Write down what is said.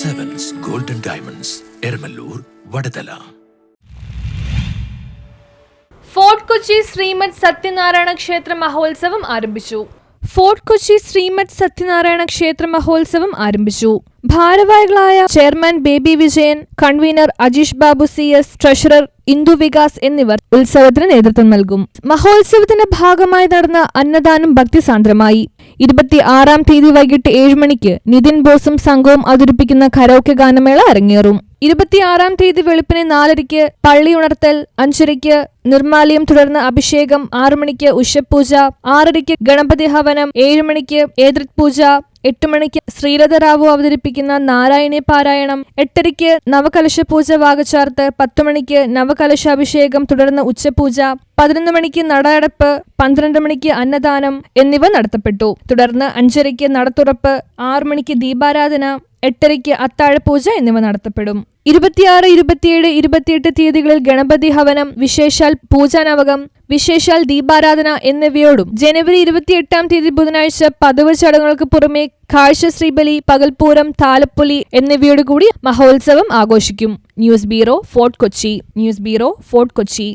Sevens golden diamonds Eramallur Vadathala Fort Kochi Shrimad Satyanarayana ക്ഷേത്ര മഹോത്സവം ആരംഭിച്ചു. ഫോർട്ട് കൊച്ചി ശ്രീമദ് സത്യനാരായണ ക്ഷേത്ര മഹോത്സവം ആരംഭിച്ചു. ഭാരവാഹികളായ chairman Baby Vijayan convener Ajeesh Babu C S treasurer Indu Vikas എന്നിവർ ഉത്സവത്തിന് നേതൃത്വം നൽകും. മഹോത്സവത്തിന്റെ ഭാഗമായി നടന്ന അന്നദാനം ഭക്തിസാന്ദ്രമായി. ഇരുപത്തി ആറാം തീയതി വൈകിട്ട് ഏഴ് മണിക്ക് നിതിൻ ബോസും സംഘവും അവതരിപ്പിക്കുന്ന കരോക്കെ ഗാനമേള അരങ്ങേറും. ഇരുപത്തിയാറാം തീയതി വെളുപ്പിന് നാലരയ്ക്ക് പള്ളി ഉണർത്തൽ അഞ്ചരയ്ക്ക് നിർമാലയം തുടർന്ന് അഭിഷേകം ആറു മണിക്ക് ഉഷപൂജ ആറരയ്ക്ക് ഗണപതി ഹവനം ഏഴു മണിക്ക് ഏതൃത് പൂജ എട്ട് മണിക്ക് ശ്രീലത റാവു അവതരിപ്പിക്കുന്ന നാരായണി പാരായണം എട്ടരയ്ക്ക് നവകലശ പൂജ വാകച്ചാർത്ത് പത്തു മണിക്ക് നവകലശാഭിഷേകം തുടർന്ന് ഉച്ചപൂജ. പതിനൊന്ന് മണിക്ക് നടയടപ്പ് പന്ത്രണ്ട് മണിക്ക് അന്നദാനം എന്നിവ നടത്തപ്പെട്ടു. തുടർന്ന് അഞ്ചരയ്ക്ക് നടത്തുറപ്പ് ആറു മണിക്ക് ദീപാരാധന എട്ടരയ്ക്ക് അത്താഴപൂജ എന്നിവ നടത്തപ്പെടും. ഇരുപത്തിയാറ് ഇരുപത്തിയേഴ് ഇരുപത്തിയെട്ട് തീയതികളിൽ ഗണപതി ഹവനം വിശേഷാൽ പൂജാനവകം വിശേഷാൽ ദീപാരാധന എന്നിവയോടും ജനുവരി ഇരുപത്തിയെട്ടാം തീയതി ബുധനാഴ്ച പതിവ് ചടങ്ങുകൾക്ക് പുറമെ കാഴ്ച ശ്രീബലി പകൽപൂരം താലപ്പൊലി എന്നിവയോടുകൂടി മഹോത്സവം ആഘോഷിക്കും. News bureau Fort Kochi. News bureau Fort Kochi.